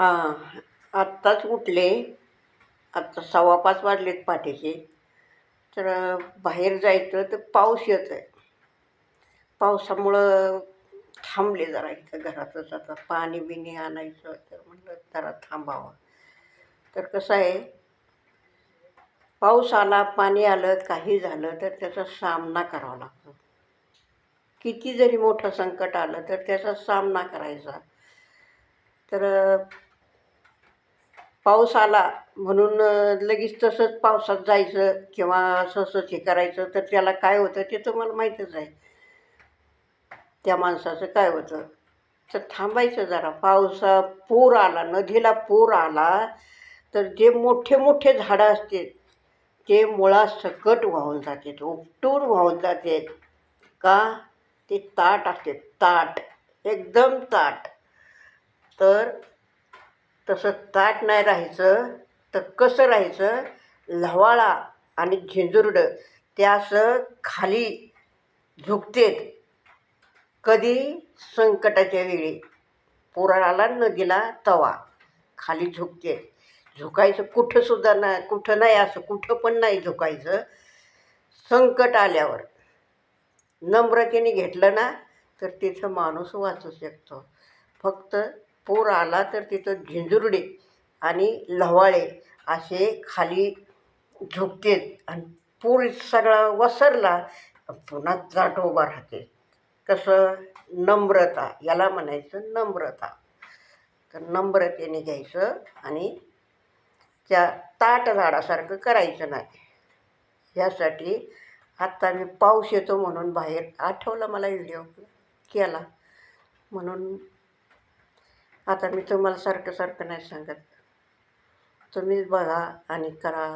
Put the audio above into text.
हां आत्ताच उठले. आत्ता सव्वा पाच वाजलेत पहाटेचे तर बाहेर जायचं तर पाऊस येत आहे पावसामुळं थांबले जरा इथं घरातच आता. पाणी बिणी आणायचं तर म्हटलं जरा थांबावं. तर कसं आहे पाऊस आला पाणी आलं काही झालं तर त्याचा सामना करावा लागतो. किती जरी मोठं संकट आलं तर त्याचा सामना करायचा. तर पाऊस आला म्हणून लगेच तसंच पावसात जायचं किंवा असं असंच हे करायचं. तर त्याला काय होतं ते तुम्हाला माहीतच आहे. त्या माणसाचं काय होतं? तर थांबायचं जरा. पावसा पूर आला नदीला पूर आला तर जे मोठे मोठे झाडं असते ते मुळासकट वाहून जातात उपटून वाहून जातात. का? ते ताट असते. ताट. एकदम ताट. तर तसं ताट नाही राहायचं तर कसं राहायचं? लवाळा आणि झिंजुरडं ते असं खाली झुकतेत. कधी? संकटाच्या वेळी. पुराळ आला नदीला तवा. खाली झुकते झुकायचं कुठंसुद्धा नाही कुठं नाही असं कुठं पण नाही झुकायचं. संकट आल्यावर. नम्रतेने घेतलं ना तर तिथं माणूस वाचू शकतो. फक्त पूर आला तर तिथं झिंजुरडे आणि लवाळे असे खाली झुकतेत आणि पूर सगळा वसरला पुन्हा जाट उभा राहते. कसं? नम्रता याला म्हणायचं नम्रता. तर नम्रतेने घ्यायचं आणि त्या ताट झाडासारखं करायचं नाही. ह्यासाठी आत्ता मी पाऊस येतो म्हणून बाहेर आठवला मला व्हिडिओ केला. म्हणून आता मी तुम्हाला सारखं सारखं नाही सांगत. तुम्हीच बघा आणि करा.